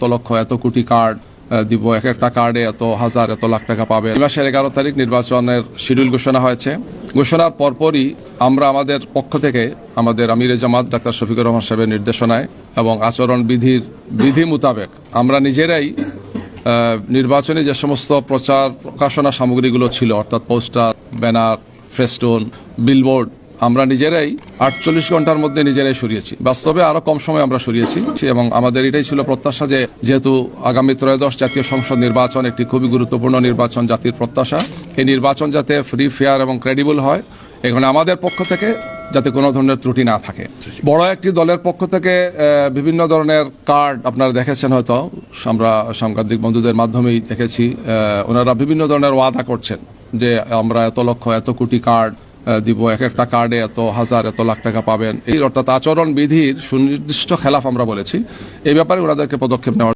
এত লক্ষ, এত কোটি কার্ড দিব, এক একটা কার্ডে এত হাজার, এত লাখ টাকা পাবে। মাসের এগারো তারিখ নির্বাচনের শিডিউল ঘোষণা হয়েছে। ঘোষণার পরপরই আমরা আমাদের পক্ষ থেকে আমাদের আমিরে জামাত, ডাক্তার শফিকুর রহমান সাহেবের নির্দেশনায় এবং আচরণ বিধির বিধি মোতাবেক আমরা নিজেরাই নির্বাচনে যে সমস্ত প্রচার, প্রকাশনা সামগ্রীগুলো ছিল, অর্থাৎ পোস্টার, ব্যানার ফেস্টুন বিলবোর্ড আমরা নিজেরাই আটচল্লিশ ঘণ্টার মধ্যে নিজেরাই সরিয়েছি। বাস্তবে আরও কম সময় আমরা সরিয়েছি এবং আমাদের এটাই ছিল প্রত্যাশা যে যেহেতু আগামী ত্রয়োদশ জাতীয় সংসদ নির্বাচন একটি খুবই গুরুত্বপূর্ণ নির্বাচন জাতির প্রত্যাশা, এই নির্বাচন যাতে ফ্রি ফেয়ার এবং ক্রেডিবল হয়, এখানে আমাদের পক্ষ থেকে যাতে কোনো ধরনের ত্রুটি না থাকে। বড় একটি দলের পক্ষ থেকে বিভিন্ন ধরনের কার্ড আপনারা দেখেছেন হয়তো, আমরা সাংবাদিক বন্ধুদের মাধ্যমেই দেখেছি ওনারা বিভিন্ন ধরনের ওয়াদা করছেন যে আমরা এত লক্ষ, এত কোটি কার্ড দিব। এক একটা কার্ডে এত হাজার, এত লাখ টাকা পাবেন। এই অর্থাৎ আচরণ বিধির সুনির্দিষ্ট খেলাফ আমরা বলেছি। এই ব্যাপারে ওনাদেরকে পদক্ষেপ নেওয়ার